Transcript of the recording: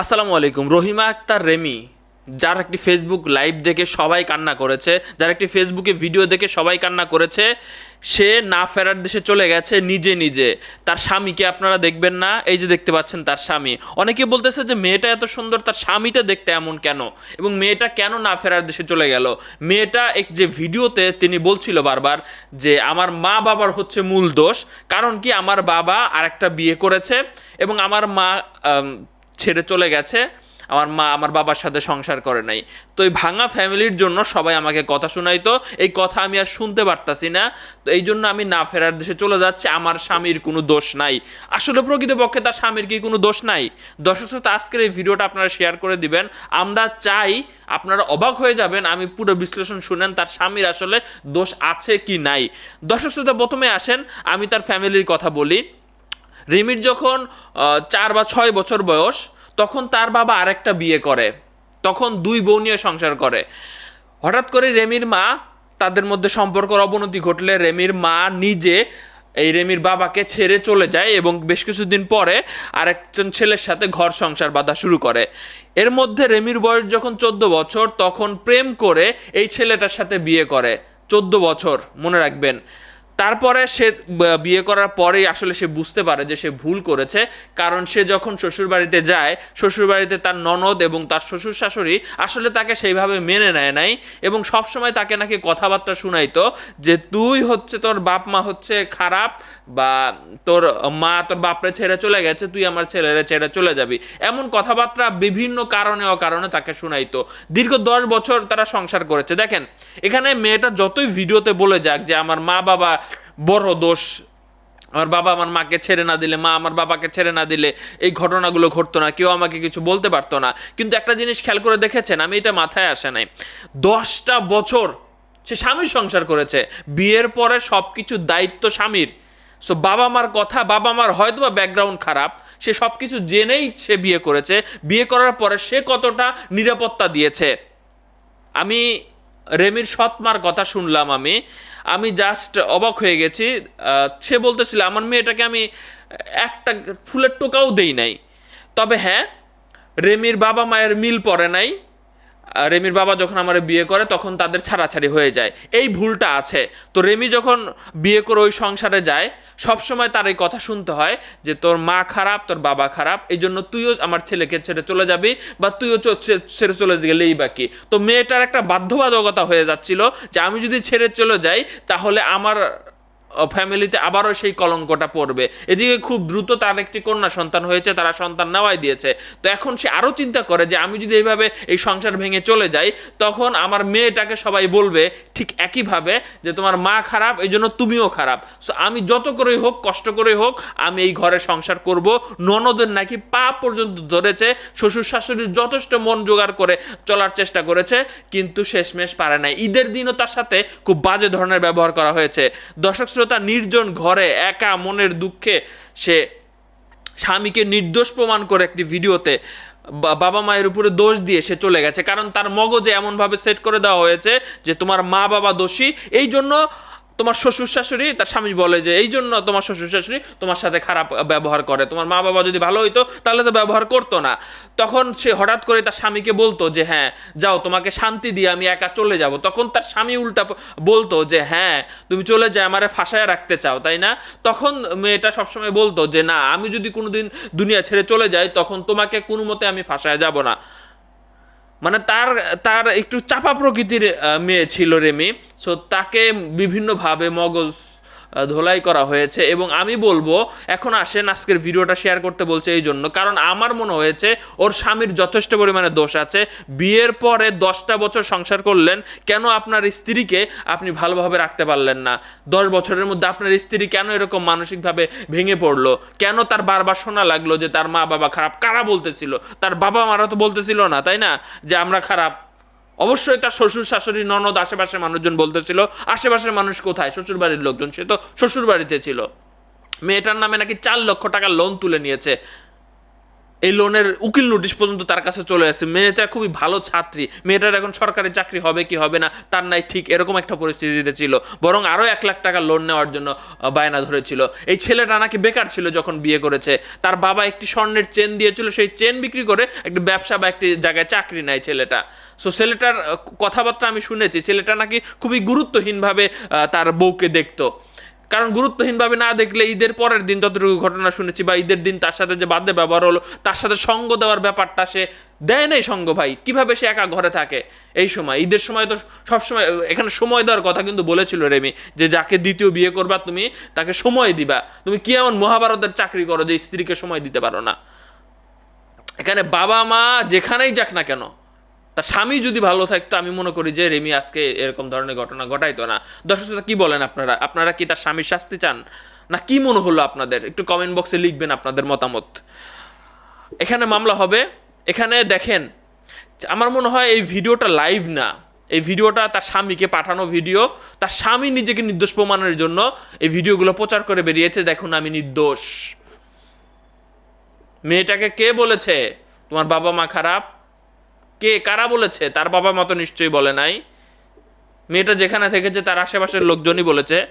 আসসালামু আলাইকুম। রহিমা আক্তার রেমি, যার একটি ফেসবুক লাইভ দেখে সবাই কান্না করেছে, যার একটি ফেসবুকে ভিডিও দেখে সবাই কান্না করেছে, সে না ফেরার দেশে চলে গেছে নিজে নিজে। তার স্বামীকে আপনারা দেখবেন না, এই যে দেখতে পাচ্ছেন তার স্বামী। অনেকে বলতেছে যে, মেয়েটা এত সুন্দর, তার স্বামীটা দেখতে এমন কেন? এবং মেয়েটা কেন না ফেরার দেশে চলে গেল? মেয়েটা এক যে ভিডিওতে তিনি বলছিল বারবার যে, আমার মা বাবার হচ্ছে মূল দোষ। কারণ কি? আমার বাবা আরেকটা বিয়ে করেছে এবং আমার মা ছেড়ে চলে গেছে। আমার মা, আমার বাবার সাথে সংসার করে নাই। তো এই ভাঙা ফ্যামিলির জন্য সবাই আমাকে কথা শোনাইতো। এই কথা আমি আর শুনতে পারতাছি না। তো এই জন্য আমি না ফেরার দেশে চলে যাচ্ছি। আমার স্বামীর কোনো দোষ নাই। আসলে প্রকৃতপক্ষে তার স্বামীর কি কোনো দোষ নাই? দর্শক আজকের এই ভিডিওটা আপনারা শেয়ার করে দিবেন। আমরা চাই আপনারা অবাক হয়ে যাবেন। আমি পুরো বিশ্লেষণ শুনেন তার স্বামীর আসলে দোষ আছে কি নাই। দর্শক শ্রোতা, প্রথমে আসেন। আমি তার ফ্যামিলির কথা বলি। রিমির যখন চার বা ছয় বছর বয়স, তখন তার বাবা আরেকটা বিয়ে করে। তখন দুই বউ নিয়ে সংসার করে। হঠাৎ করে রেমির মা, তাদের মধ্যে সম্পর্কের অবনতি ঘটলে রেমির মা নিজে এই রেমির বাবাকে ছেড়ে চলে যায় এবং বেশ কিছুদিন পরে আরেকজন ছেলের সাথে ঘর সংসার বাঁধা শুরু করে। এর মধ্যে রেমির বয়স যখন চোদ্দ বছর, তখন প্রেম করে এই ছেলেটার সাথে বিয়ে করে। চোদ্দ বছর, মনে রাখবেন। তারপরে সে বিয়ে করার পরেই আসলে সে বুঝতে পারে যে সে ভুল করেছে। কারণ সে যখন শ্বশুরবাড়িতে যায়, শ্বশুরবাড়িতে তার ননদ এবং তার শ্বশুর শাশুড়ি আসলে তাকে সেইভাবে মেনে নেয় নাই এবং সবসময় তাকে নাকি কথাবার্তা শুনাইতো যে তুই হচ্ছে তোর বাপ মা হচ্ছে খারাপ বা তোর মা তোর বাপরে ছেড়ে চলে গেছে, তুই আমার ছেলেরে ছেড়ে চলে যাবি। এমন কথাবার্তা বিভিন্ন কারণে অকারণে তাকে শুনাইতো। দীর্ঘ দশ বছর তারা সংসার করেছে। দেখেন, এখানে মেয়েটা যতই ভিডিওতে বলে যাক যে আমার মা বাবা বড় দোষ। আমার বাবা আমার মাকে ছেড়ে না দিলে, মা আমার বাবাকে ছেড়ে না দিলে এই ঘটনাগুলো ঘটতো না, কেউ আমাকে কিছু বলতে পারতো না। কিন্তু একটা জিনিস খেয়াল করে দেখেছেন, আমি এটা মাথায় আসে নাই। দশটা বছর সে স্বামীর সংসার করেছে, বিয়ের পরে সব কিছু দায়িত্ব স্বামীর। সো বাবা মার কথা, বাবা মার হয়তো বা ব্যাকগ্রাউন্ড খারাপ, সে সব কিছু জেনেই সে বিয়ে করেছে। বিয়ে করার পরে সে কতটা নিরাপত্তা দিয়েছে? আমি রেমির সৎমার কথা শুনলাম আমি। আমি জাস্ট অবাক হয়ে গেছি। সে বলতেছিল, আমার মেয়েটাকে আমি একটা ফুলের টোকাও দেই নাই। তবে হ্যাঁ রেমির বাবা মায়ের মিল পড়ে নাই। রেমির বাবা যখন আমার বিয়ে করে, তখন তাদের ছাড়াছাড়ি হয়ে যায়। এই ভুলটা আছে। তো রেমি যখন বিয়ে করে ওই সংসারে যায়, সবসময় তার এই কথা শুনতে হয় যে, তোর মা খারাপ, তোর বাবা খারাপ, এই জন্য তুইও আমার ছেলেকে ছেড়ে চলে যাবি বা তুইও ছেড়ে চলে গেলেই বাকি তো মেয়েটার একটা বাধ্যবাধকতা হয়ে যাচ্ছিল যে, আমি যদি ছেড়ে চলে যাই, তাহলে আমার ফ্যামিলিতে আবারও সেই কলঙ্কটা পড়বে। এদিকে খুব দ্রুত তার একটি কন্যা সন্তান হয়েছে, তারা সন্তান নেওয়াই দিয়েছে। তো এখন সে আরও চিন্তা করে যে, আমি যদি এইভাবে এই সংসার ভেঙে চলে যাই, তখন আমার মেয়েটাকে সবাই বলবে ঠিক একইভাবে যে, তোমার মা খারাপ, এই জন্য তুমিও খারাপ। সো আমি যত করেই হোক, কষ্ট করেই হোক, আমি এই ঘরে সংসার করব। ননদের নাকি পা পর্যন্ত ধরেছে, শ্বশুর শাশুড়ির যথেষ্ট মন জোগাড় করে চলার চেষ্টা করেছে, কিন্তু শেষমেশ পারে নাই। ঈদের দিনও তার সাথে খুব বাজে ধরনের ব্যবহার করা হয়েছে। দর্শক শ্রোতা নির্জন ঘরে একা মনের দুঃখে সে স্বামীকে নির্দোষ প্রমাণ করে একটি ভিডিওতে বাবা মায়ের উপরে দোষ দিয়ে সে চলে গেছে। কারণ তার মগজে এমনভাবে সেট করে দেওয়া হয়েছে যে তোমার মা বাবা দোষী। এই জন্য তোমার শ্বশুর শাশুড়ি, তার স্বামী বলে যে এই জন্য তোমার শ্বশুর শাশুড়ি তোমার সাথে খারাপ ব্যবহার করে। তোমার মা বাবা যদি ভালো হইতো, তাহলে তো ব্যবহার করতো না। তখন সে হঠাৎ করে তার স্বামীকে বলতো যে হ্যাঁ যাও, তোমাকে শান্তি দিয়ে আমি একা চলে যাব। তখন তার স্বামী উল্টা বলতো যে হ্যাঁ তুমি চলে যায় আমারে ফাঁসায় রাখতে চাও, তাই না? তখন মেয়েটা সবসময় বলতো যে, না, আমি যদি কোনোদিন দুনিয়া ছেড়ে চলে যাই, তখন তোমাকে কোনো মতে আমি ফাঁসায় যাব না। মানে তার তার একটু চাপা প্রকৃতির মেয়ে ছিল রেমি। সো তাকে বিভিন্নভাবে মগজ ধোলাই করা হয়েছে এবং আমি বলব, এখন আসেন, আজকের ভিডিওটা শেয়ার করতে বলছে এই জন্য। কারণ আমার মনে হয়েছে, ওর স্বামীর যথেষ্ট পরিমাণে দোষ আছে। বিয়ের পরে দশটা বছর সংসার করলেন, কেন আপনার স্ত্রীকে আপনি ভালোভাবে রাখতে পারলেন না? দশ বছরের মধ্যে আপনার স্ত্রী কেন এরকম মানসিকভাবে ভেঙে পড়ল? কেন তার বারবার শোনা লাগল যে তার মা বাবা খারাপ? কারা বলতেছিল? তার বাবা মারা তো বলতেছিল না, তাই না? যে আমরা খারাপ। অবশ্যই তার শ্বশুর, শাশুড়ি, ননদ, আশেপাশের মানুষজন বলতেছিল, আশেপাশের মানুষ কোথায়? শ্বশুর বাড়ির লোকজন। সে তো শ্বশুর বাড়িতে ছিল। মেয়েটার নামে নাকি চার লক্ষ টাকা লোন তুলে নিয়েছে। এই লোনের উকিল নোটিশ পর্যন্ত তার কাছে চলে আসে। মেয়েটা খুবই ভালো ছাত্রী। মেয়েটার এখন সরকারি চাকরি হবে কি হবে না, তার নাই ঠিক এরকম একটা পরিস্থিতিতে ছিল। বরং আরও এক লাখ টাকা লোন নেওয়ার জন্য বায়না ধরেছিল। এই ছেলেটা নাকি বেকার ছিল যখন বিয়ে করেছে। তার বাবা একটি স্বর্ণের চেন দিয়েছিল, সেই চেন বিক্রি করে একটি ব্যবসা বা একটি জায়গায় চাকরি নেয় ছেলেটা। সো ছেলেটার কথাবার্তা আমি শুনেছি, ছেলেটা নাকি খুবই গুরুত্বহীনভাবে তার বউকে দেখতো। কারণ গুরুত্বহীনভাবে না দেখলে ঈদের পরের দিন যতটুকু ঘটনা শুনেছি বা ঈদের দিন তার সাথে যে বাদ্যে ব্যবহার হলো, তার সাথে সঙ্গ দেওয়ার ব্যাপারটা সে দেয় নাই সঙ্গ ভাই। কীভাবে সে একা ঘরে থাকে? এই সময়। ঈদের সময় তো সবসময়, এখানে সময় দেওয়ার কথা কিন্তু বলেছিল রেমি, যে যাকে দ্বিতীয় বিয়ে করবা তুমি, তাকে সময় দিবা। তুমি কি এমন মহাভারতের চাকরি করো যে স্ত্রীকে সময় দিতে পারো না? এখানে বাবা মা যেখানেই যাক না কেন তার স্বামী যদি ভালো থাকতো, আমি মনে করি যে রেমি আজকে এরকম ধরনের ঘটনা ঘটাইতো না। দর্শক শ্রোতা, কি বলেন আপনারা? আপনারা কি তার স্বামীর শাস্তি চান? না, কি মনে হলো আপনাদের? একটু কমেন্ট বক্সে লিখবেন আপনাদের মতামত। এখানে মামলা হবে। এখানে দেখেন, আমার মনে হয় এই ভিডিওটা লাইভ না। এই ভিডিওটা তার স্বামীকে পাঠানো ভিডিও। তার স্বামী নিজেকে নির্দোষ প্রমাণের জন্য এই ভিডিওগুলো প্রচার করে বেরিয়েছে। দেখুন, আমি নির্দোষ। মেয়েটাকে কে বলেছে? তোমার বাবা মা খারাপ? কে কারা বলেছে? তার বাবা মতো নিশ্চয়ই বলে নাই। মেয়েটা যেখানে থেকেছে, তার আশেপাশের লোকজনই বলেছে।